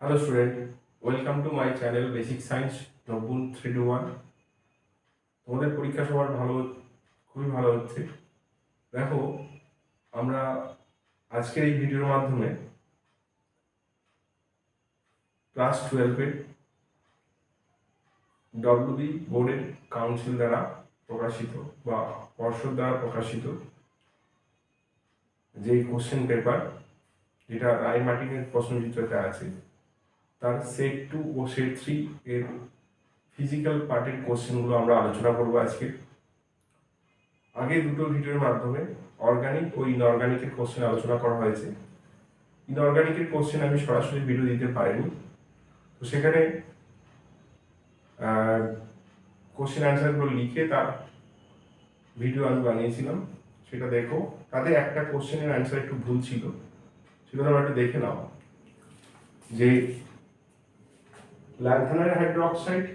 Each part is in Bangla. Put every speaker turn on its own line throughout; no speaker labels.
Hello student welcome to my channel basic science নব্বুন three two one তোমাদের পরীক্ষা সবার ভালো, খুবই ভালো হচ্ছে। দেখো, আমরা আজকের এই ভিডিওর মাধ্যমে ক্লাস টুয়েলভের ডব্লিউবি বোর্ডের কাউন্সিল দ্বারা প্রকাশিত বা পর্ষদ দ্বারা প্রকাশিত যে কোশ্চেন পেপার যেটা রায় মার্টিনের প্রশ্নচিত্রতে আছে তার সেট টু ও সেট থ্রি এর ফিজিক্যাল পার্টের কোশ্চেনগুলো আমরা আলোচনা করব আজকে। আগে দুটো ভিডিওর মাধ্যমে অর্গানিক ও ইনঅর্গানিকের কোশ্চেন আলোচনা করা হয়েছে। ইনঅর্গানিকের কোশ্চেন আমি সরাসরি ভিডিও দিতে পারিনি। তো সেখানে কোশ্চেন অ্যান্সারগুলো লিখে তার ভিডিও আমি বানিয়েছিলাম। সেটা দেখো। তাতে একটা কোশ্চেনের অ্যান্সার একটু ভুল ছিল। সেটা তোমরা একটু দেখে নাও। যে ল্যান্থানাইড হাইড্রোক্সাইড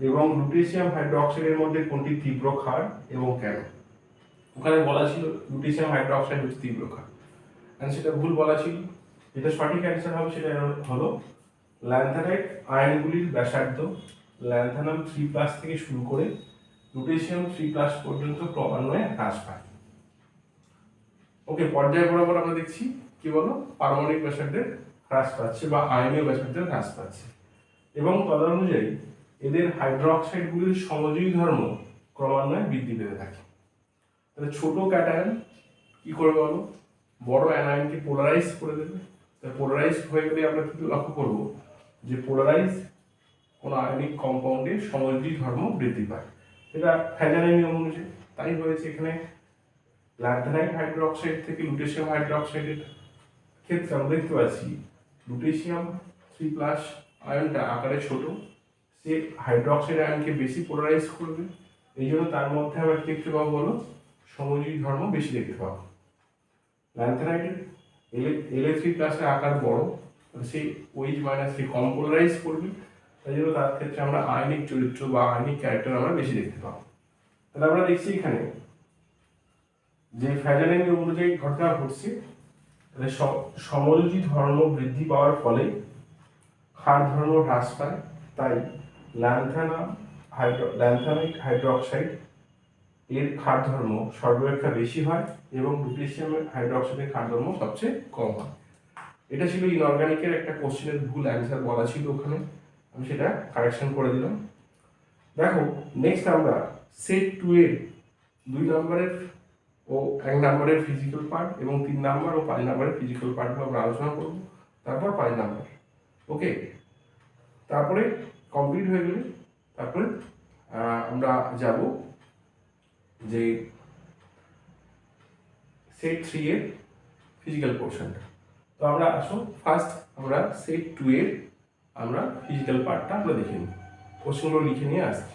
এবং লুটেশিয়াম হাইড্রোক্সাইডের মধ্যে কোনটি তীব্র ক্ষার এবং কেন? ওখানে বলা ছিল লুটেশিয়াম হাইড্রোক্সাইড হচ্ছে তীব্র ক্ষার। And সেটা ভুল বলা ছিল। যেটা সঠিক অ্যান্সার হবে সেটা হলো ল্যান্থানাইট আয়নগুলির ব্যাসার্ধ ল্যান্থানাম থ্রি প্লাস থেকে শুরু করে লুটেশিয়াম থ্রি প্লাস পর্যন্ত ক্রমান্বয়ে হ্রাস পায়। ওকে, পর্যায় বরাবর আমরা দেখছি, কি বলো? পারমাণবিক ব্যাসার্ধের হ্রাস পাচ্ছে বা আয়নীয় ব্যাসার্ধের হ্রাস পাচ্ছে। এবং তদনুযায়ী এদের হাইড্রোক্সাইডগুলির সমযোজী ধর্ম ক্রমান্বয়ে বৃদ্ধি পেতে থাকে। তাহলে ছোট ক্যাটায়ন কি করবে বলো বড় অ্যানায়নকে পোলারাইজ করে দেবে। তাহলে পোলারাইজ হয়ে গেলে আমরা কিন্তু লক্ষ্য করব যে পোলারাইজ কোনো আয়নিক কম্পাউন্ডে সমযোজী ধর্ম বৃদ্ধি পায়। এটা ফ্যাজানের নিয়ম অনুযায়ী। তাই হয়েছে এখানে ল্যান্থানাইট হাইড্রোক্সাইড থেকে লুটেশিয়াম হাইড্রোক্সাইডের ক্ষেত্রে আমরা দেখতে পাচ্ছি লুটেশিয়াম থ্রি প্লাস আয়নটা আকারে ছোট, সে হাইড্রোক্সাইড আয়নকে বেশি পোলারাইজ করবে। এই জন্য তার মধ্যে আমরা কি দেখতে পাবো বলো? সমযোজী ধর্ম বেশি দেখতে পাবো। ল্যান্থানাইটের এলে থ্রি প্লাসের আকার বড় সেই ওইচ মাইনাস সে কম পোলারাইজ করবে। তাই জন্য তার ক্ষেত্রে আমরা আয়নিক চরিত্র বা আয়নিক ক্যারেক্টার আমরা বেশি দেখতে পাবো। তাহলে আমরা দেখছি এখানে যে ফ্যাজানের অনুযায়ী ঘটনা ঘটছে, তাহলে সমযোজী ধর্ম বৃদ্ধি পাওয়ার ফলে ক্ষার ধর্ম হ্রাস পায়, তাই ল্যান্থানা হাইড্রো ল্যান্থানাইট হাইড্রোক্সাইড এর ক্ষার ধর্ম সর্বাপেক্ষা বেশি হয় এবং লুটেশিয়াম হাইড্রোক্সাইডের ক্ষার ধর্ম সবচেয়ে কম হয়। এটা ছিল ইনঅর্গানিকের একটা কোশ্চেনের ভুল অ্যান্সার বলা ছিল ওখানে। আমি সেটা কারেকশন করে দিলাম। দেখো নেক্সট আমরা সেট টু এর দুই নম্বরের ও এক নম্বরের ফিজিক্যাল পার্ট এবং তিন নাম্বার ও পাঁচ নম্বরের ফিজিক্যাল পার্টগুলো আমরা আলোচনা করব। তারপর পাঁচ নাম্বার ওকে, তারপরে কমপ্লিট হয়ে গেলে তারপরে আমরা যাব যে সেট থ্রি এর ফিজিক্যাল পোর্শনটা তো আমরা আসো ফার্স্ট আমরা সেট টু এর আমরা ফিজিক্যাল পার্টটা আমরা দেখে নিই। কোশ্চেনগুলো লিখে নিয়ে আসছি।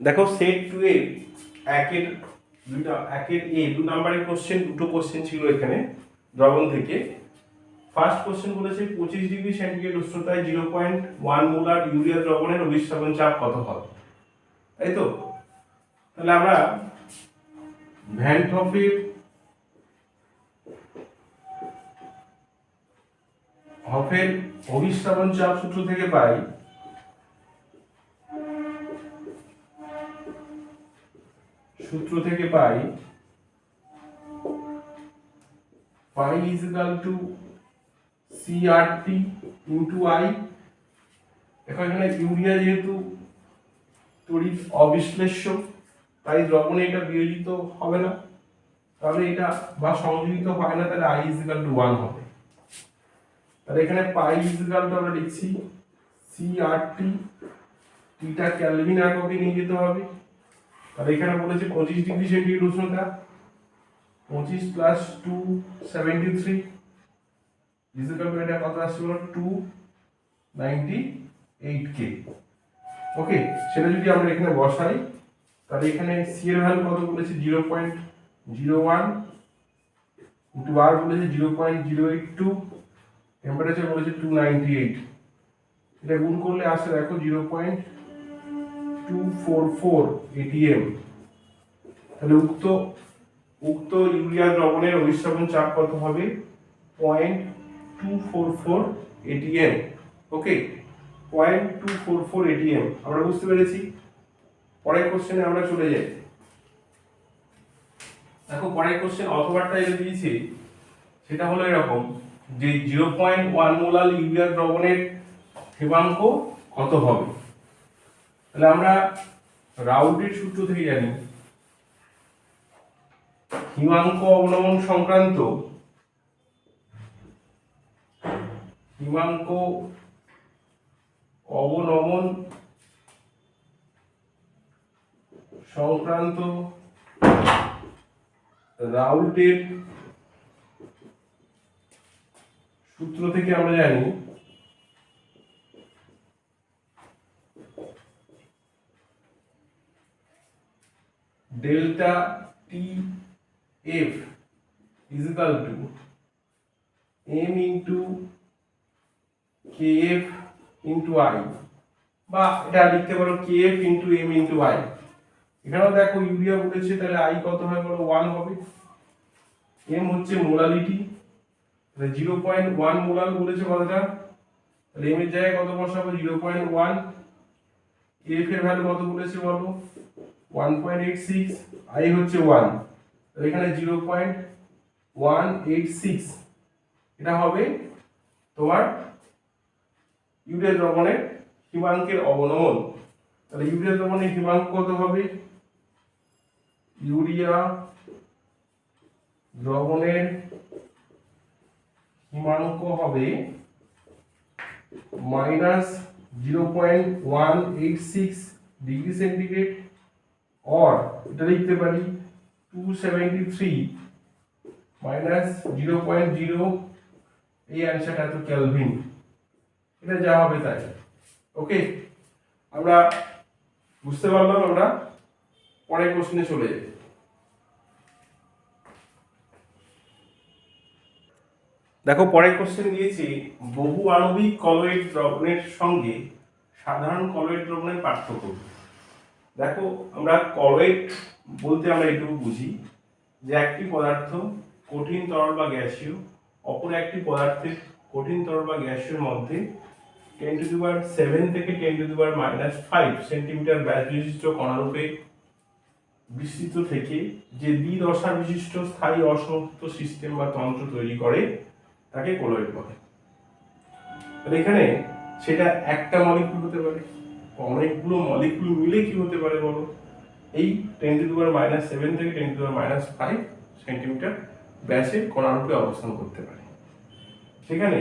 দেখো সেট টু এ একের দুইটা একের এ, দু নাম্বারের কোশ্চেন দুটো কোশ্চেন ছিল এখানে, দ্রবণ থেকে। ফার্স্ট কোশ্চেন বলেছে, পঁচিশ degree centigrade উষ্ণতায় zero point one molar urea দ্রবণের অভিস্রাবণ চাপ কত হবে তাই তো? তাহলে আমরা ভ্যানটফের হফের অভিস্রাবণ চাপ সূত্র থেকে পাই সূত্র থেকে pi pi is equal to CRT into I দেখো এখানে ইউরিয়া যেহেতু তড়িৎ অবিশ্লেষ্য, তাই দ্রবণে এটা বিয়োজিত হবে না, তাহলে এটা বা সংযোজিত হয় না, তাহলে I is equal to one হবে। তাহলে এখানে পাই ইজ ইকাল টু আমরা লিখছি সিআরটি টিটা ক্যালভিন এককে নিয়ে যেতে হবে। আর এখানে বলেছে পঁচিশ ডিগ্রি সেন্টিগ্রেড উষ্ণতা, পঁচিশ plus two seventy three digital এটা কত আসছে বলো? Two ninety eight K okay সেটা যদি আমরা এখানে বসাই, তাহলে এখানে সি এর ভ্যালু কত বলেছে? Zero point zero one into R বলেছে zero point zero eight two temperature বলেছে টু নাইনটি এইট এটা গুণ করলে আসে দেখো zero point two four four ATM তাহলে উক্ত উক্ত ইউরিয়া দ্রবণের কত হবে? Point two four four ATM okay? Point two four four ATM আমরা বুঝতে পেরেছি। পরের কোশ্চেনে আমরা চলে যাই। দেখো, পরের কোশ্চেন সেটা হলো এরকম যে zero point one molal urea দ্রবণের হিমাঙ্ক কত হবে? তাহলে আমরা রাউটের সূত্র থেকে জানি, হিমাঙ্ক অবনমন সংক্রান্ত, হিমাঙ্ক অবনমন সংক্রান্ত রাউটের সূত্র থেকে আমরা জানি delta T F is equal to m into kf into i. বা এটা লিখতে পারো kf into m into i. এখানেও দেখো ইউরিয়া বলেছে তাহলে i কত হয় বলো? 1 হবে। M হচ্ছে মোলালিটি তাহলে জিরো পয়েন্ট ওয়ান মোলাল বলেছে কথাটা। তাহলে m এর জায়গায় কত বসাবো? জিরো পয়েন্ট ওয়ান kf এর ভ্যালু কত বলেছে বলো? One point eight six I হচ্ছে ওয়ান তাহলে এখানে zero point one eight six এটা হবে তোমার ইউরিয়া দ্রবণের হিমাঙ্কের অবনমন। তাহলে ইউরিয়া দ্রবণের হিমাঙ্ক কত হবে? ইউরিয়া দ্রবণের হিমাঙ্ক হবে minus zero point one eight six degree centigrade or এটা লিখতে পারি two seventy three minus zero point zero এই অ্যান্সারটা এত ক্যালভিন এটা যা হবে তাই। ওকে আমরা বুঝতে পারলাম আমরা। পরের কোশ্চেনে চলে যাই। দেখো, পরের কোশ্চেন দিয়েছি, বহু আণবিক কলয়েড দ্রবণের সঙ্গে সাধারণ কলয়েড দ্রবণের পার্থক্য দেখো, আমরা কলয়েড বলতে আমরা এটুকু বুঝি যে একটি পদার্থ কঠিন তরল বা গ্যাসীয়, অপর একটি পদার্থের কঠিন তরল বা গ্যাসীয় মধ্যে ten to the power seven থেকে ten to the power minus five centimetre ব্যাস বিশিষ্ট কণারূপে বিস্তৃত থেকে যে দ্বিদশা বিশিষ্ট স্থায়ী অসংযুক্ত সিস্টেম বা তন্ত্র তৈরি করে, তাকে কোলয়েড বলে। এখানে সেটা একটা মলিকুল হতে পারে। অনেকগুলো মলিকুল মিলে কি হতে পারে বলো? এই ten to the power minus seven থেকে ten to the power minus five centimetre ব্যাসে কণারূপে অবস্থান করতে পারে। সেখানে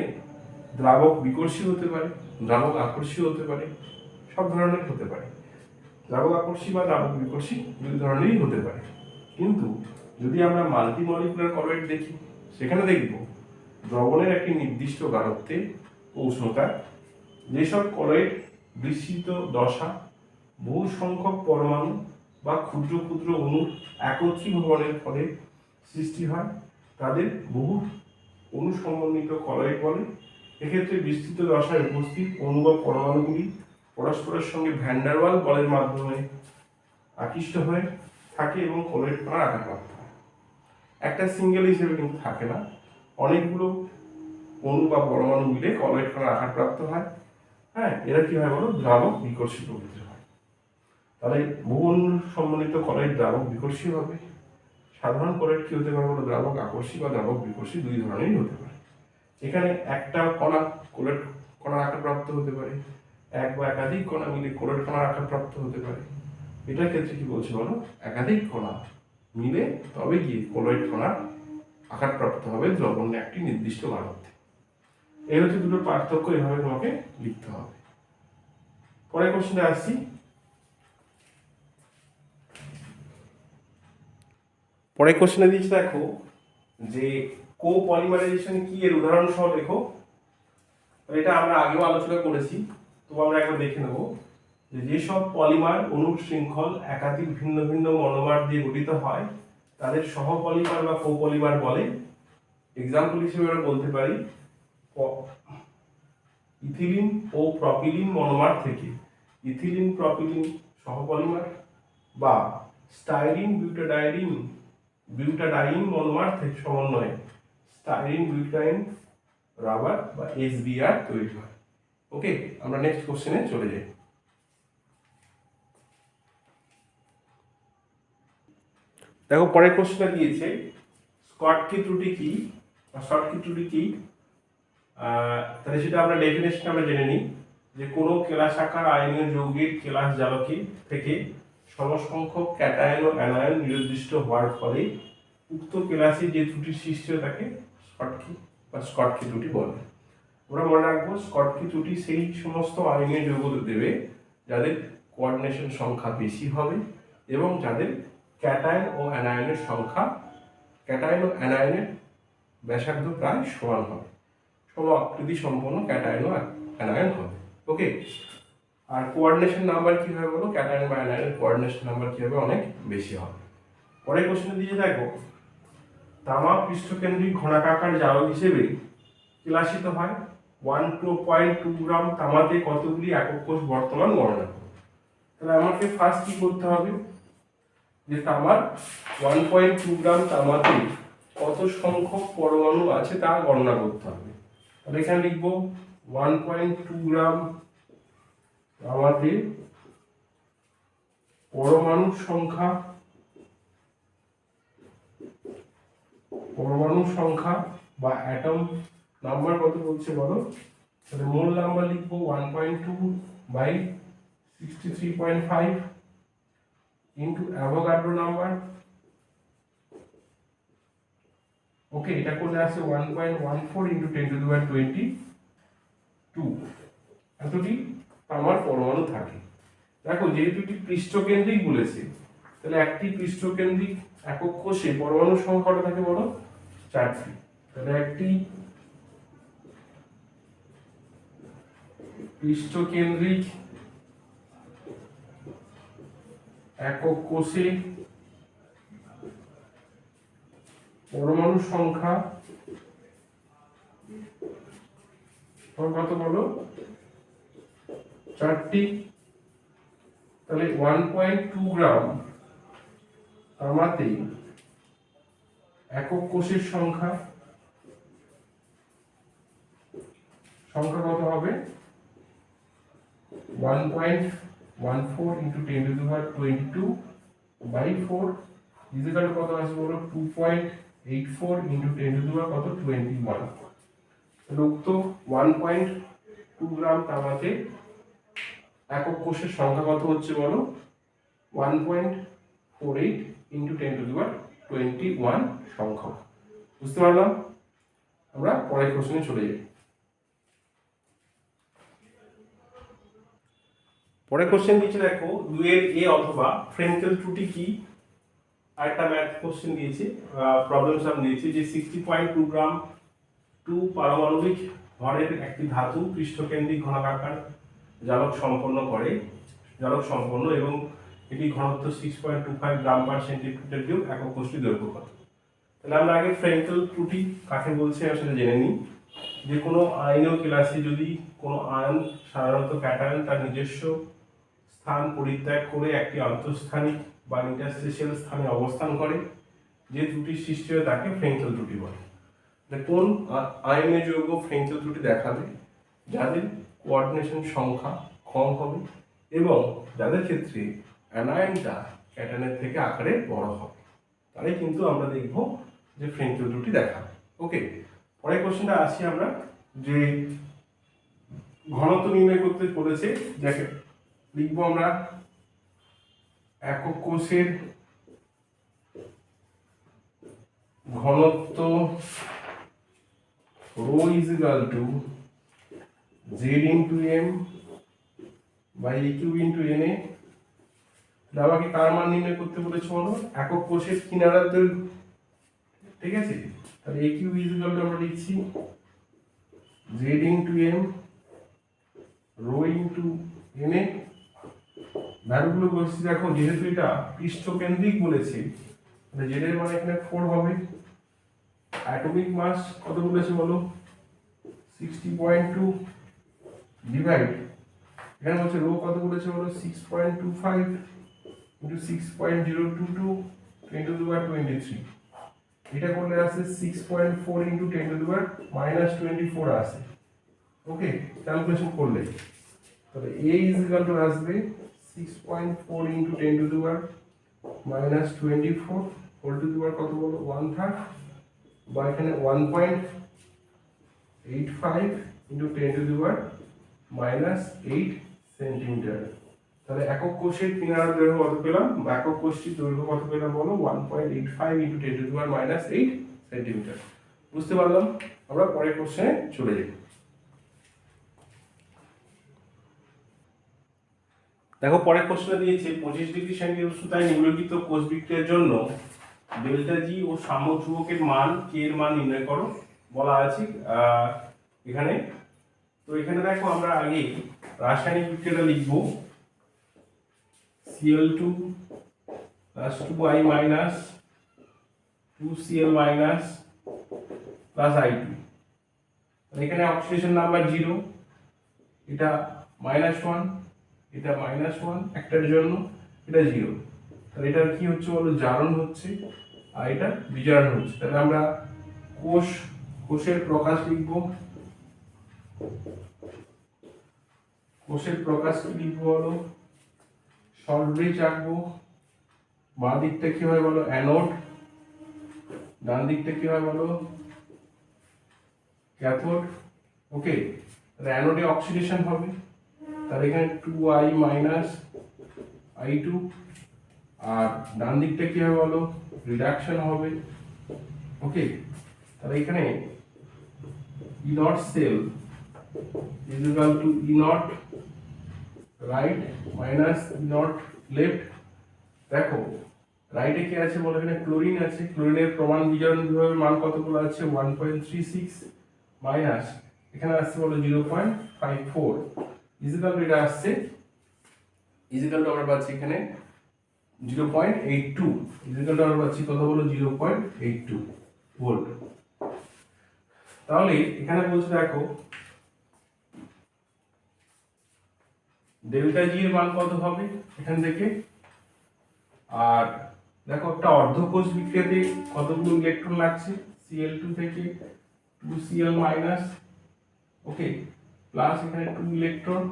দ্রাবক বিকর্ষী হতে পারে, দ্রাবক আকর্ষী হতে পারে, সব ধরনের হতে পারে। দ্রাবক আকর্ষী বা দ্রাবক বিকর্ষী দুই ধরনেরই হতে পারে। কিন্তু যদি আমরা মাল্টি মলিকুলার কলয়েড দেখি, সেখানে দেখব দ্রবণের একটি নির্দিষ্ট গাঢ়ত্বে উষ্ণতা, যেসব কলয়েড বিস্তৃত দশা, বহু সংখ্যক পরমাণু বা ক্ষুদ্র ক্ষুদ্র অণুর একত্রীভবনের ফলে সৃষ্টি হয়। তাদের বহু অণু সমন্বিত কলয়েড বলে। এক্ষেত্রে বিস্তৃত দশায় উপস্থিত অণু বা পরমাণুগুলি পরস্পরের সঙ্গে ভ্যান্ডারওয়াল বলের মাধ্যমে আকৃষ্ট হয়ে থাকে এবং কলয়েড কণার প্রাপ্ত হয়। একটা সিঙ্গেল হিসেবে কিন্তু থাকে না। অনেকগুলো অণু বা পরমাণু মিলে কলয়েড কণার আকার প্রাপ্ত হয়। হ্যাঁ এরা কি হয় বলো? দ্রাবক বিকর্ষী প্রকৃতির হয়। তাহলে বহু অণু সম্বন্ধিত দ্রাবক বিকর্ষী হবে। সাধারণ কলয়েড কি হতে পারে বলো? দ্রাবক আকর্ষী বা দ্রাবক বিকর্ষী দুই ধরনেরই হতে পারে। এখানে একটা কণা কোলেট কণার আকার প্রাপ্ত হতে পারে। এক বা একাধিক কণা মিলে কোলেট কণার আকার প্রাপ্ত হতে পারে। এটার ক্ষেত্রে কি বলছে বলো? একাধিক কণা মিলে তবে গিয়ে কোলয়েড কণার প্রাপ্ত হবে দ্রবণে একটি নির্দিষ্ট গাঢ়ত্বে এই হচ্ছে দুটো পার্থক্য, এভাবে তোমাকে লিখতে হবে। পরের কোশ্চেনে আসছি। পরের কোশ্চেনে দিয়েছে, দেখো, যে কো পলিমারাইজেশন কি এর উদাহরণ সহ লেখো। এটা আমরা আগেও আলোচনা করেছি, তো আমরা একবার দেখে নেব যে যেসব পলিমার অনুর শৃঙ্খল একাধিক ভিন্ন ভিন্ন মনোমার দিয়ে গঠিত হয়, তাদের সহপলিমার বা কোপলিমার বলে। এক্সাম্পল হিসেবে আমরা বলতে পারি ইথিলিন ও প্রপিলিন মনোমার থেকে ইথিলিন, প্রপিলিন সহপলিমার বা স্টাইরিন, বিউটাডাইরিন, বিউটাডাইন মনোমার থেকে সমন্বয়ে স্টাইরিন বিউটাইন রাবার বা এসবিআর তৈরি হয়। ওকে, আমরা নেক্সট কোশ্চেনে চলে যাই। দেখো, পরের কোশ্চেনটা দিয়েছে? স্কটকি ত্রুটি কি বা শর্টকি ত্রুটি কি? তাহলে সেটা আমরা ডেফিনেশন আমরা জেনে নিই যে কোনো কেলাস আকার আয়নীয় যৌগিক কেলাস জালকে থেকে সমসংখ্যক ক্যাটায়ন ও অ্যানায়ন নির্দিষ্ট হওয়ার ফলে উক্ত কেলাসে যে ত্রুটির সৃষ্টি হয় তাকে স্কটকি বা স্কটকি ত্রুটি বলে। আমরা মনে রাখব স্কটকি ত্রুটি সেই সমস্ত আয়নীয় যৌগ দেবে যাদের কোঅর্ডিনেশন সংখ্যা বেশি হবে এবং যাদের ক্যাটায়ন ও অ্যানায়নের সংখ্যা, ক্যাটায়ন ও অ্যানায়নের ব্যাসার্ধ প্রায় সমান হবে। আকৃতি সম্পন্ন ক্যাটায়ন অ্যানায়ন হবে। ওকে আর কোঅর্ডিনেশন নাম্বার কি হবে বলো? ক্যাটায়ন বা অ্যানায়নের কোঅর্ডিনেশন নাম্বার কি হবে? অনেক বেশি হবে। পরের কোশ্চেনে দিয়ে দেখো তামা পৃষ্ঠকেন্দ্রিক ঘনাকাকার জারক হিসেবে ক্লাসিত হয় one two point two gram তামাতে কতগুলি একক কোষ বর্তমান গণনা তাহলে আমাকে ফার্স্ট কি করতে হবে? যে তামার ওয়ান পয়েন্ট টু গ্রাম তামাতে কত সংখ্যক পরমাণু আছে তা গণনা করতে হবে। তাহলে এখানে লিখব ওয়ান পয়েন্ট টু গ্রাম তামাতে পরমাণুর সংখ্যা পরমাণুর সংখ্যা বা অ্যাটম নাম্বার কত বলছে বলো? তাহলে মূল নাম্বার লিখব one point two by sixty three point five into Avogadro number okay এটা করলে আসে one point one four into ten to the power twenty two এতটি আমার পরমাণু থাকে। দেখো, যেহেতু এটি পৃষ্ঠকেন্দ্রিক বলেছে, তাহলে একটি পৃষ্ঠকেন্দ্রিক একক কোষে পরমাণু সংখ্যাটা থাকে বলো? চারটি। তাহলে একটি পৃষ্ঠকেন্দ্রিক একক কোষে পরমাণু সংখ্যা কত বলো? চারটি, তাহলে ওয়ান পয়েন্ট টু গ্রাম তামাতে একক কোষের সংখ্যা সংখ্যা কত হবে? One point one four into ten to twenty two by four is equal কত আসবে বলো? Two point eight four into ten to the কত? টোয়েন্টি ওয়ান উক্ত ওয়ান পয়েন্ট টু গ্রাম তামাতে একক কোষের সংখ্যা কত হচ্ছে বলো? One point four eight into ten to the twenty one সংখ্যা। বুঝতে পারলাম? আমরা পরের কোশ্চেনে চলে যাই। পরের কোশ্চেন দিয়েছে দেখো দুয়ের এ অথবা ফ্রেঙ্কেল ত্রুটি কি? আরেকটা ম্যাথ কোশ্চেন দিয়েছে প্রবলেম সাম দিয়েছে যে sixty point two gram to পারমাণবিক ভরের একটি ধাতু পৃষ্ঠকেন্দ্রিক ঘনাকার জালক সম্পন্ন করে, জালক সম্পন্ন এবং এটি ঘনত্ব six point two five gram per centimetre cube একক কোষ্ঠী দৈর্ঘ্য কত? তাহলে আমরা আগে ফ্রেঙ্কেল ত্রুটি কাকে বলছে আমি সেটা জেনে নিই। যে কোনো আয়নীয় ক্লাসে যদি কোনো আয়ন সাধারণত প্যাটার্ন তার নিজস্ব স্থান পরিত্যাগ করে একটি আন্তঃস্থানিক বা ইন্টারস্টেশিয়াল স্থানে অবস্থান করে, যে ত্রুটির সৃষ্টি হয় তাকে ফ্রেঙ্কেল ত্রুটি বলে। কোন আ- আয়নীয় যৌগ ফ্রেঙ্কেল ত্রুটি দেখাবে, যাদের কোঅর্ডিনেশন সংখ্যা কম হবে এবং যাদের ক্ষেত্রে অ্যানায়নটা ক্যাটানের থেকে আকারে বড় হবে। তাহলে কিন্তু আমরা দেখব যে ফ্রেঙ্কেল ত্রুটি দেখাবে। ওকে পরের কোশ্চেনটা আসি আমরা যে ঘনত্ব নির্ণয় করতে বলেছে, যাকে লিখব আমরা একক কোষের ঘনত্ব rho is equal to Z into M by A cube into N A. আমাকে কার মান নির্ণয় করতে বলেছে বলো? একক কোষের কিনারার দৈর্ঘ্য। ঠিক আছে? তাহলে A cube is equal to আমরা লিখছি Z into M rho into N A. ভ্যালুগুলো বলছি, দেখো, যেহেতু এটা পৃষ্ঠকেন্দ্রিক বলেছে, তাহলে জেড এর মানে এখানে ফোর হবে। অ্যাটমিক মাস কত বলেছে বলো? সিক্সটি পয়েন্ট টু ডিভাইড এখানে বলছে রো কত বলেছে বলো? Six point two five into six point zero two two twenty two by twenty three এটা করলে আসে six point four into ten to the power minus twenty four আসে। ওকে ক্যালকুলেশন করলে তাহলে এ ইজ ইকাল টু আসবে six point four into ten to the power minus twenty four whole to the power কত বলো? ওয়ান থার্ড বা এখানে one point eight five into ten to the power minus eight centimetre তাহলে একক কোষের কিনার দৈর্ঘ্য কত পেলাম? বা একক কোষটির দৈর্ঘ্য কত পেলাম বলো? One point eight five into ten to the power minus eight centimetre বুঝতে পারলাম? আমরা পরের কোশ্চেনে চলে যাই। দেখো, পরের কোশ্চেনে দিয়েছে, পঁচিশ ডিগ্রি সেন্টিগ্রেড উষ্ণতায় নিম্নলিখিত কোষ বিক্রিয়ার জন্য ডেল্টা জি ও সাম্য ধ্রুবকের মান কে এর মান নির্ণয় করো, বলা আছে এখানে। তো এখানে দেখো, আমরা আগে রাসায়নিক বিক্রিয়াটা লিখব। CL two plus two I minus two CL minus plus I two এখানে অক্সিডেশন নাম্বার জিরো এটা মাইনাস ওয়ান এটা মাইনাস ওয়ান একটার জন্য এটা জিরো তাহলে এটার কি হচ্ছে বলো? জারণ হচ্ছে, আর এটা বিজারণ হচ্ছে। তাহলে আমরা কোষ, কোষের প্রকাশ লিখব। কোষের প্রকাশ কি লিখব বলো? শর্ট ব্রিজ আঁকবো। বাঁ দিকটা কি হয় বলো? অ্যানোড ডান দিকটা কি হয় বলো? ক্যাথোড ওকে তাহলে অ্যানোডে অক্সিডেশন হবে। তাহলে এখানে two I minus I two আর ডান দিকটা কি হবে বলো? রিডাকশন হবে। ওকে তাহলে এখানে E naught cell is equal to E naught right minus E naught left দেখো রাইটে কি আছে বলো? এখানে ক্লোরিন আছে। ক্লোরিনের প্রমাণ বিজারণ বিভাগের মান কতগুলো আছে? One point three six minus এখানে আসছে বলো zero point five four is equal এটা আসছে। ইজিক্যাল টু আমরা পাচ্ছি এখানে zero point eight two is equal to আমরা পাচ্ছি কত বলো? Zero point eight two volt তাহলে এখানে বলছে দেখো ডেল্টা জি এর মান কত হবে এখান থেকে? আর দেখো একটা অর্ধকোষ বিক্রিয়াতে কতগুলো ইলেকট্রন লাগছে? সিএল টু থেকে two CL minus okay plus এখানে টু ইলেকট্রন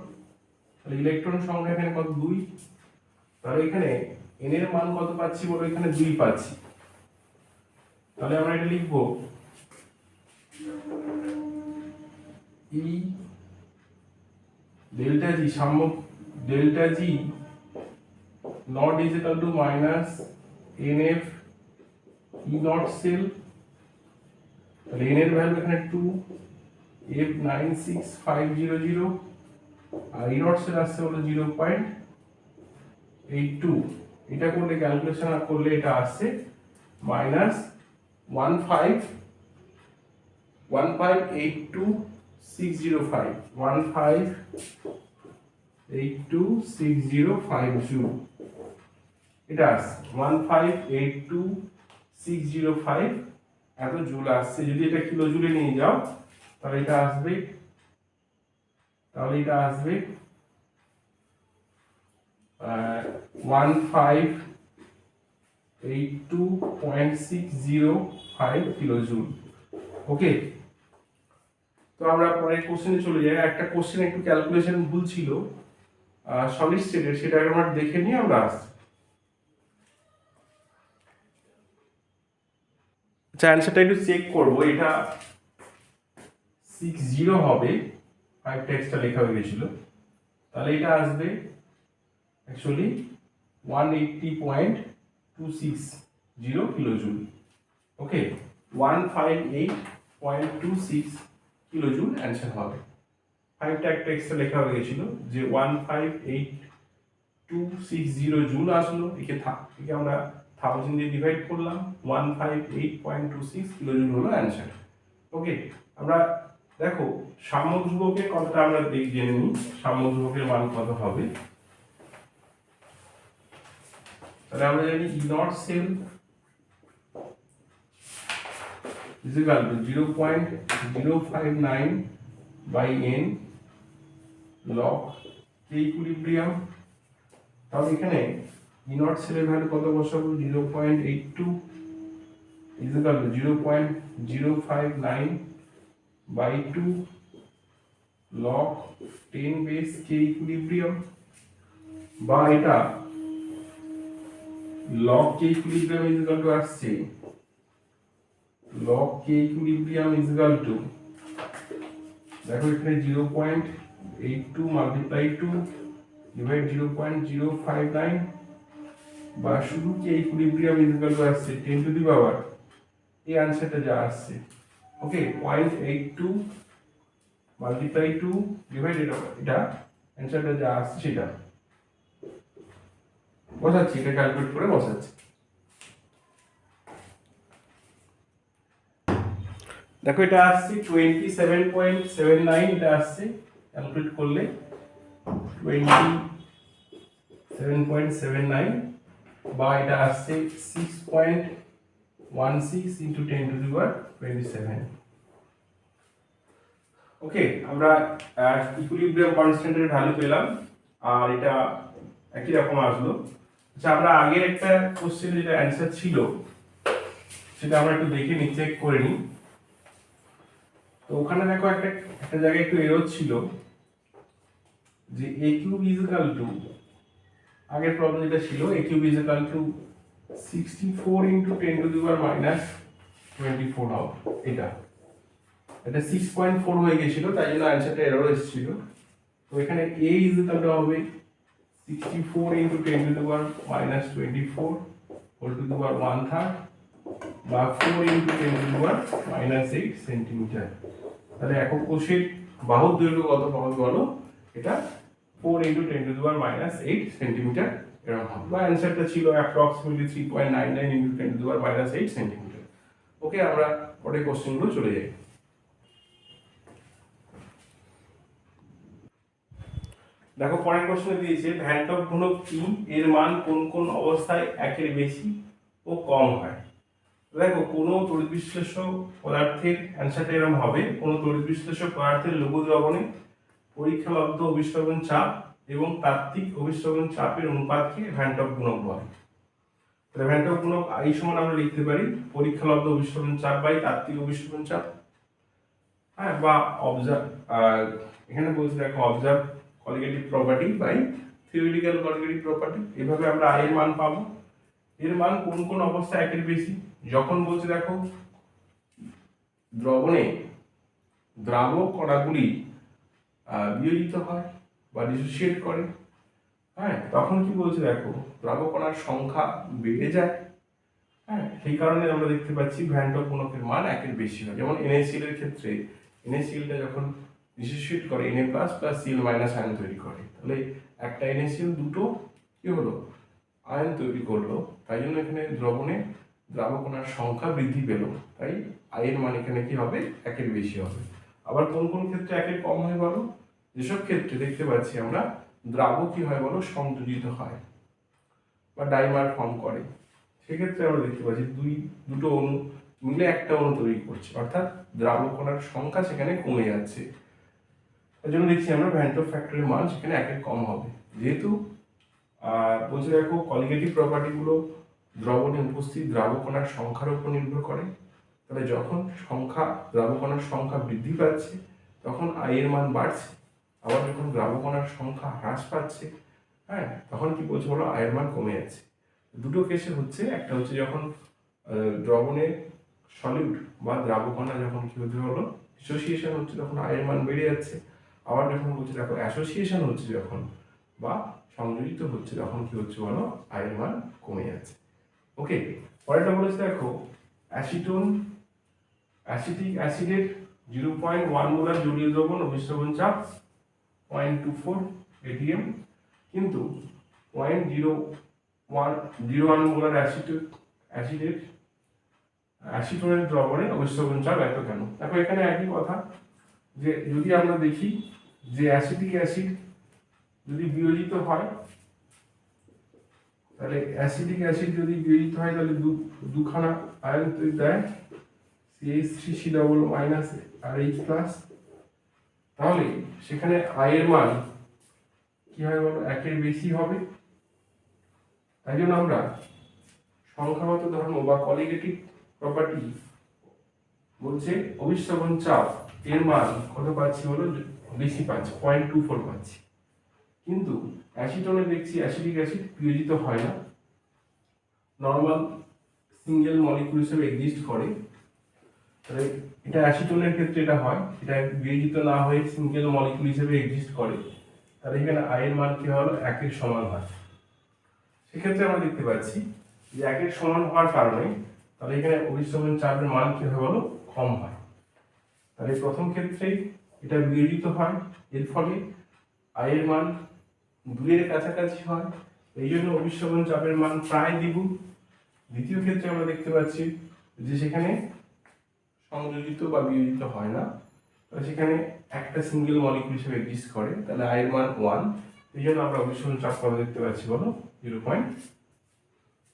তাহলে ইলেকট্রন সংখ্যা এখানে কত? দুই। তাহলে এখানে এন এর মান কত পাচ্ছি বলো? এখানে দুই পাচ্ছি। তাহলে আমরা এটা লিখব। ই ডেল্টা জি সাম্য delta G naught is equal to minus N F E naught cell তাহলে এন এর ভ্যালু এখানে two F nine six five zero zero R E not cell আসছে হলো জিরো পয়েন্ট এইট টু এটা করলে ক্যালকুলেশন করলে এটা আসছে minus one five one five eight two six zero five one five eight two six zero five joule এটা আসছে। One five eight two six zero five এত জুল আসছে। যদি এটা কিলো জুলে নিয়ে যাও তাহলে এটা আসবে। তাহলে এটা আসবে one five eight two point six zero five okay তো আমরা চলে যাই। একটা একটু ক্যালকুলেশন ভুল ছিল। সেটা আমরা দেখে নিয়ে আমরা আসছি। আচ্ছা একটু চেক করব। এটা সিক্স জিরো হবে। ফাইভটা এক্সট্রা লেখা হয়ে গেছিল। তাহলে এটা আসবে actually one eighty point two six zero kilo joule okay one five eight point two six kilo joule answer হবে। ফাইভটা একটা এক্সট্রা লেখা হয়ে গেছিল যে one five eight two six zero joule আসলো। একে থা একে আমরা থাউজেন্ড দিয়ে ডিভাইড করলাম। One five eight point two six kilo joule হলো অ্যান্সার ওকে আমরা দেখো, সাম্য ধ্রুবকের আমরা দিক জেনে নিই। সাম্য ধ্রুবকের মান কত হবে? তাহলে আমরা জানি E nought cell is equal to 0.059 by n log k equilibrium তাহলে এখানে ই নট সেলের ভ্যালু কত বসাবো? Zero point zero five nine by two log ten base K equilibrium বা এটা log K equilibrium is equal to আসছে। Log K equilibrium is equal to দেখো এখানে zero point eight two multiply two divide zero point zero five nine বা শুধু K equilibrium is equal to আসছে টেন টু দি পাওয়ার এই আনসারটা যা আসছে। Okay point eight two multiply two divide এটা এটা অ্যান্সারটা যা আসছে সেটা। বসাচ্ছি, এটা ক্যালকুলেট করে বসাচ্ছি। দেখো, এটা আসছে twenty seven point seven nine এটা আসছে ক্যালকুলেট করলে twenty seven point seven nine বা এটা আসছে six point one six into ten to the power twenty seven okay আমরা ইকুইলিব্রিয়াম কনস্ট্যান্টের ভ্যালু পেলাম, আর এটা একই রকম আসলো। আচ্ছা আমরা আগের একটা কোশ্চেন যেটা অ্যান্সার ছিল, সেটা আমরা একটু দেখে নিই চেক করে নিই। তো ওখানে দেখো একটা একটা জায়গায় একটু এরর ছিল, যে a cube is equal to আগের প্রবলেম যেটা ছিল a cube is equal to sixty four into ten to the power minus twenty four হবে এটা এটা সিক্স পয়েন্ট ফোর হয়ে গেছিল, তাই জন্য অ্যান্সারটা এরর এসেছিল। তো এখানে এ ইজ ইকাল হবে sixty four into ten to the power minus twenty four whole to the power one third বা four into ten to the power minus eight centimetre তাহলে একক কোষের বাহুর দৈর্ঘ্য কত পাবো বলো? এটা four into ten to the power minus eight centimetre এরকম বা অ্যান্সারটা ছিল approximately three point nine nine into ten to minus eight centimetre okay আমরা পরের কোশ্চেনগুলো চলে যাই। দেখো, পরের প্রশ্নে দিয়েছে, ভ্যান্টক গুণক কি এর মান কোন কোন অবস্থায় একের বেশি ও কম হয়? দেখো, কোনো তড়িৎ বিশ্লেষ্য পদার্থের অ্যান্সারটা এরকম হবে। কোনো তড়িৎ বিশ্লেষ্য পদার্থের লঘু দ্রবণে পরীক্ষালব্ধ অভিস্রবণ চাপ এবং তাত্ত্বিক অভিস্রবণ চাপের অনুপাতকে ভ্যান্টক গুণক বলে। তাহলে ভ্যান্টক গুণক এই সমান আমরা লিখতে পারি, পরীক্ষালব্ধ অভিস্রবণ চাপ বাই তাত্ত্বিক অভিস্রবণ চাপ। হ্যাঁ বা অবজার্ভ এখানে বলছি দেখো observe colligative property by theoretical colligative property এভাবে আমরা আই এর মান পাবো। এর মান কোন কোন অবস্থায় একের বেশি? যখন বলছে দেখো, দ্রবণে দ্রাবক কণাগুলি বিয়োজিত হয় বা ডিসোসিয়েট করে হ্যাঁ? তখন কি বলছে দেখো দ্রাবক কণার সংখ্যা বেড়ে যায় হ্যাঁ? সেই কারণে আমরা দেখতে পাচ্ছি ভ্যান্টক গুণকের মান একের বেশি হয়। যেমন এনএসিএল এর ক্ষেত্রে এনএসিএলটা যখন ডিসোসিয়েট করে NA plus plus CL minus ion তৈরি করে, তাহলে একটা এনএসিএল দুটো কি হলো? আয়ন তৈরি করল, তাই জন্য এখানে দ্রবণে দ্রাবকণার সংখ্যা বৃদ্ধি পেল। তাই আয়ের মান এখানে কি হবে? একের বেশি হবে। আবার কোন কোন ক্ষেত্রে একের কম হয় বলো? যেসব ক্ষেত্রে দেখতে পাচ্ছি আমরা দ্রাবক কি হয় বলো? সংযোজিত হয় বা ডাইমার ফর্ম করে। সেক্ষেত্রে আমরা দেখতে পাচ্ছি দুই, দুটো অণু মিলে একটা অণু তৈরি করছে। অর্থাৎ দ্রাবকণার সংখ্যা সেখানে কমে যাচ্ছে। তার জন্য দেখছি আমরা ভ্যান্টো ফ্যাক্টরের মান সেখানে একের কম হবে। যেহেতু বলছে দেখো কলিগেটিভ প্রপার্টিগুলো দ্রবণে উপস্থিত দ্রাবকণার সংখ্যার উপর নির্ভর করে। তাহলে যখন সংখ্যা দ্রাবকণার সংখ্যা বৃদ্ধি পাচ্ছে, তখন আয়ের মান বাড়ছে। আবার যখন দ্রাবকণার সংখ্যা হ্রাস পাচ্ছে হ্যাঁ তখন কি বলছে বলো, আয়ের মান কমে যাচ্ছে। দুটো কেসে হচ্ছে, একটা হচ্ছে যখন দ্রবণে সলিউট বা দ্রাবকণা যখন কি হচ্ছে বলো ডিসোসিয়েশন হচ্ছে তখন আয়ের মান বেড়ে যাচ্ছে। আবার যখন বলছে, দেখো অ্যাসোসিয়েশন হচ্ছে যখন বা সংযোজিত হচ্ছে, তখন কি হচ্ছে বলো, আয়ের মান কমে যাচ্ছে। ওকে পরেরটা বলেছে, দেখো অ্যাসিটোন অ্যাসিটিক অ্যাসিডের জিরো পয়েন্ট ওয়ান মোলার জলীয় দ্রবণ অভিশ্রবণ চাপ পয়েন্ট টু ফোর এটিএম কিন্তু point zero one zero one molar acid অ্যাসিডের অ্যাসিটোনের দ্রবণে অভিশ্রবণ চাপ এত কেন? দেখো, এখানে একই কথা, যে যদি আমরা দেখি যে অ্যাসিটিক অ্যাসিড যদি বিয়োজিত হয়, তাহলে অ্যাসিডিক অ্যাসিড যদি বিয়োজিত হয়, তাহলে দু, দুখানা আয়ন তৈরি দেয় CH three C double minus আর এইচ প্লাস তাহলে সেখানে আয়ের মান কি হয় বলো? একের বেশি হবে। তাই জন্য আমরা সংখ্যাগত ধর্ম বা কলিগেটিভ প্রপার্টি বলছে অভিশ্রবণ চাপ এর মান কত পাচ্ছি হলো বেশি পাচ্ছি পয়েন্ট টু ফোর পাচ্ছি। কিন্তু অ্যাসিটনে দেখছি অ্যাসিডিক অ্যাসিড বিয়োজিত হয় না। নর্মাল সিঙ্গেল মলিকুল হিসেবে এক্সিস্ট করে। তাহলে এটা অ্যাসিটোনের ক্ষেত্রে এটা হয়। এটা বিয়োজিত না হয়ে সিঙ্গেল মলিকুল হিসেবে এক্সিস্ট করে। তাহলে এখানে আয়ের মান কি হলো? একের সমান হয়। সেক্ষেত্রে আমরা দেখতে পাচ্ছি যে একের সমান হওয়ার কারণে তাহলে এখানে অভিশ্রবণ চাপের মান কি হবে বলো? কম হয়। তাহলে প্রথম ক্ষেত্রেই এটা বিয়োজিত হয়। এর ফলে আয়ের মান দুইয়ের কাছাকাছি হয়। এই জন্য অভিশ্রবণ চাপের মান প্রায় দ্বিগুণ। দ্বিতীয় ক্ষেত্রে আমরা দেখতে পাচ্ছি যে সেখানে সংযোজিত বা বিয়োজিত হয় না। সেখানে একটা সিঙ্গেল মলিকুল হিসেবে এক্সিস্ট করে, তাহলে আয়ের মান ওয়ান এই জন্য আমরা অভিশ্রবণ চাপ কত দেখতে পাচ্ছি, বলো? জিরো পয়েন্ট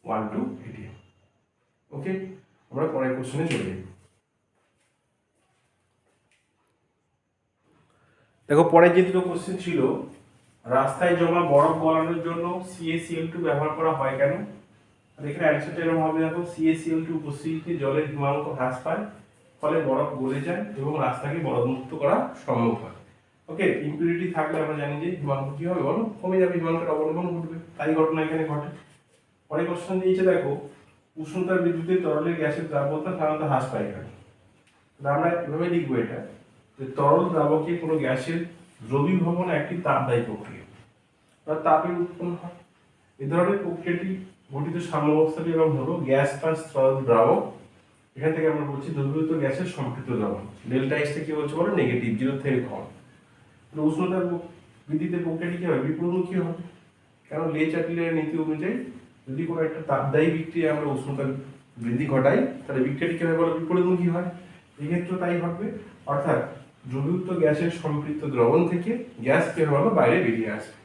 ওয়ান টু এটি ওকে আমরা পরের কোশ্চেনে চলে যাই। দেখো পরে যে দুটো কোশ্চেন ছিল, রাস্তায় জমা বরফ গলানোর জন্য সিএসিএল টু ব্যবহার করা হয় কেন? এখানে অ্যান্সারটা এরকম হবে, দেখো সিএসিএল টু উপস্থিতিতে জলের হিমাঙ্ক হ্রাস পায়। ফলে বরফ গলে যায় এবং রাস্তাকে বরফমুক্ত করা সম্ভব হয়। ওকে ইম্পিউরিটি থাকলে আমরা জানি যে হিমাঙ্ক কি হবে, বলো? কমে যাবে হিমাঙ্কের অবলম্বন ঘটবে। তাই ঘটনা এখানে ঘটে। পরে কোশ্চেন দিয়েছে, দেখো, উষ্ণতার বিদ্যুতে তরলের গ্যাসের দ্রাব্যতা সাধারণত হ্রাস পায় এখানে। আমরা এভাবে লিখব এটা, যে তরল দ্রাবকে কোনো গ্যাসের দ্রবীভবন একটি তাপদায়ী প্রক্রিয়া, বা তাপের উৎপন্ন হয়। এ ধরনের প্রক্রিয়াটি গঠিত সাম্যাবস্থাটি এবং হলো গ্যাস প্লাস তরল দ্রাবক এখান থেকে আমরা বলছি দ্রবীভূত গ্যাসের সম্পৃক্ত দ্রবণ। ডেল্টা এক্সটা কি বলছে বলো? নেগেটিভ জিরো থেকে কম উষ্ণতার বৃদ্ধিতে প্রক্রিয়াটি কি হবে বিপরীতমুখী হবে কারণ লে চাটলের নীতি অনুযায়ী যদি কোনো একটা তাপদায়ী বিক্রিয়া আমরা উষ্ণতার বৃদ্ধি ঘটাই, তাহলে বিক্রিয়াটি কি হবে বলো? বিপরীতমুখী হয়। এক্ষেত্রেও তাই ঘটবে। অর্থাৎ দ্রবীভূত গ্যাসের সম্পৃক্ত দ্রবণ থেকে গ্যাস কি বলো? বাইরে বেরিয়ে আসবে।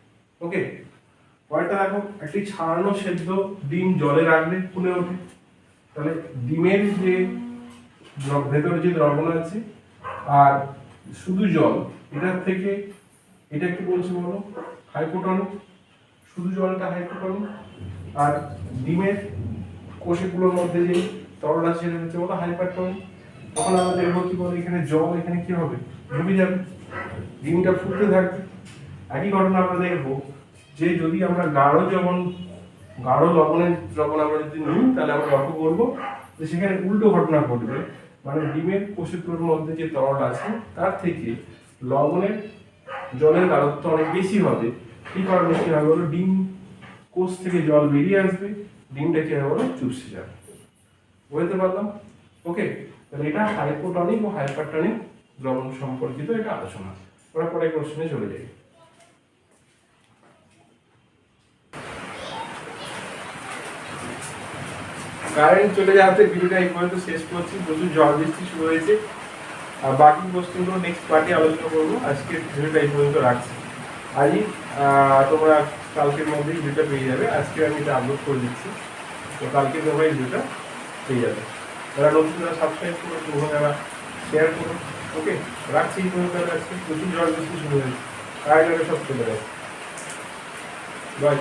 ওকে পরেরটা দেখো, একটি ছাড়ানো সেদ্ধ ডিম জলে রাখলে ফুলে ওঠে। তাহলে ডিমের যে ভেতরে যে দ্রবণ আছে আর শুধু জল, এটার থেকে এটা কি বলছে বলো? হাইপোটনিক? শুধু জলটা হাইপোটনিক? আর ডিমের কোষগুলোর মধ্যে যে তরল আছে সেটা হচ্ছে বলো হাইপারটনিক তখন আমরা দেখব কি বলে, এখানে জল এখানে কি হবে? ডুবে যাবে। ডিমটা ফুটতে থাকবে। একই ঘটনা আমরা দেখব যে যদি আমরা গাঢ় যেমন গাঢ় লবণের যখন আমরা যদি নিই, তাহলে আমরা লক্ষ্য করব যে সেখানে উল্টো ঘটনা ঘটবে। মানে ডিমের কোষগুলোর মধ্যে যে তরল আছে, তার থেকে লবণের জলের গাঢ়ত্ব অনেক বেশি হবে। কি কারণে কি হবে বলো? ডিম কোষ থেকে জল বেরিয়ে আসবে, ডিমটা কি হবে চুপসে যাবে। বুঝতে পারলাম? ওকে তাহলে এটা হাইপোটনিক ও হাইপারটনিক লবণ সম্পর্কিত এটা আলোচনা। ওরা পরে কোশ্চেনে চলে যাই। কারেন্ট চলে যাওয়াতে ভিডিওটা এই পর্যন্ত শেষ করছি। প্রচুর জল বৃষ্টি শুরু হয়েছে। আর বাকি কোশ্চেনগুলো নেক্সট পার্টি আলোচনা করব। আজকে ভিডিওটা এই পর্যন্ত রাখছি। আজই তোমরা কালকের মধ্যেই ভিডিওটা পেয়ে যাবে। আজকে আমি এটা আপলোড করে দিচ্ছি। তো কালকে তোমরা এই ভিডিওটা পেয়ে যাবে। যারা নতুন সাবস্ক্রাইব করো, তোমরা যারা শেয়ার করো। ওকে রাখছি এই পর্যন্ত আজকে। প্রচুর জল বৃষ্টি শুরু হয়েছে। কারেন্ট সব চলে গেছে। বাই